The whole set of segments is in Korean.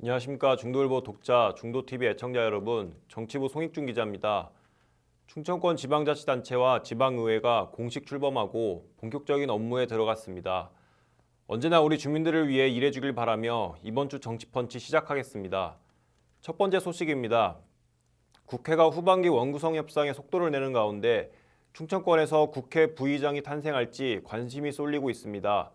안녕하십니까 중도일보 독자 중도TV 애청자 여러분 정치부 송익준 기자입니다. 충청권 지방자치단체와 지방의회가 공식 출범하고 본격적인 업무에 들어갔습니다. 언제나 우리 주민들을 위해 일해주길 바라며 이번 주 정치펀치 시작하겠습니다. 첫 번째 소식입니다. 국회가 후반기 원구성 협상에 속도를 내는 가운데 충청권에서 국회 부의장이 탄생할지 관심이 쏠리고 있습니다.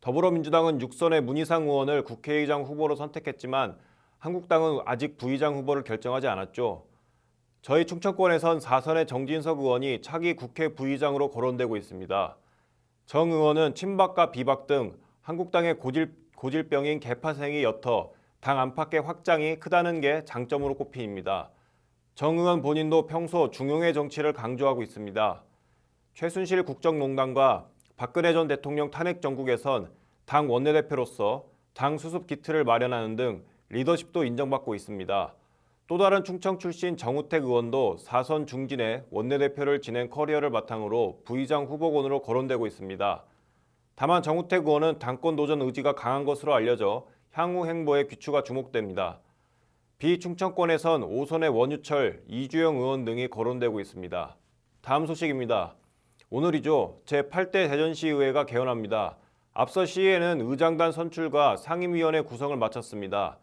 더불어민주당은 육선의 문희상 의원을 국회의장 후보로 선택했지만 한국당은 아직 부의장 후보를 결정하지 않았죠. 저희 충청권에선 4선의 정진석 의원이 차기 국회 부의장으로 거론되고 있습니다. 정 의원은 친박과 비박 등 한국당의 고질, 고질병인 개파생이 옅어 당 안팎의 확장이 크다는 게 장점으로 꼽힙니다. 정 의원 본인도 평소 중용의 정치를 강조하고 있습니다. 최순실 국정농단과 박근혜 전 대통령 탄핵 정국에선 당 원내대표로서 당 수습 기틀을 마련하는 등 리더십도 인정받고 있습니다. 또 다른 충청 출신 정우택 의원도 사선 중진의 원내대표를 지낸 커리어를 바탕으로 부의장 후보군으로 거론되고 있습니다. 다만 정우택 의원은 당권 도전 의지가 강한 것으로 알려져 향후 행보에 귀추가 주목됩니다. 비충청권에선 오선의 원유철, 이주영 의원 등이 거론되고 있습니다. 다음 소식입니다. 오늘이죠. 제8대 대전시의회가 개원합니다. 앞서 시의회는 의장단 선출과 상임위원회 구성을 마쳤습니다.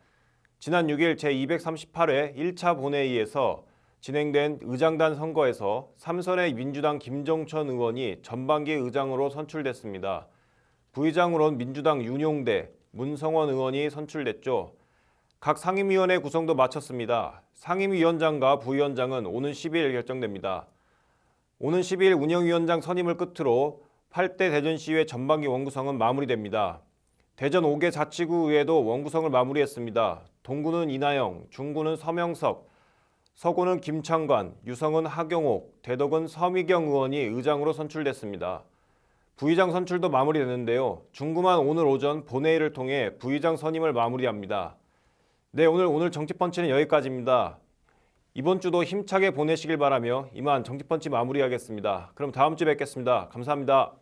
지난 6일 제238회 1차 본회의에서 진행된 의장단 선거에서 삼선의 민주당 김정천 의원이 전반기 의장으로 선출됐습니다. 부의장으로는 민주당 윤용대, 문성원 의원이 선출됐죠. 각 상임위원회 구성도 마쳤습니다. 상임위원장과 부위원장은 오는 12일 결정됩니다. 오는 12일 운영위원장 선임을 끝으로 8대 대전시의회 전반기 원구성은 마무리됩니다. 대전 5개 자치구 의회도 원구성을 마무리했습니다. 동구는 이나영, 중구는 서명석, 서구는 김창관, 유성은 하경옥, 대덕은 서미경 의원이 의장으로 선출됐습니다. 부의장 선출도 마무리됐는데요. 중구만 오늘 오전 본회의를 통해 부의장 선임을 마무리합니다. 네, 오늘 오늘 정치펀치는 여기까지입니다. 이번 주도 힘차게 보내시길 바라며 이만 정치펀치 마무리하겠습니다. 그럼 다음 주에 뵙겠습니다. 감사합니다.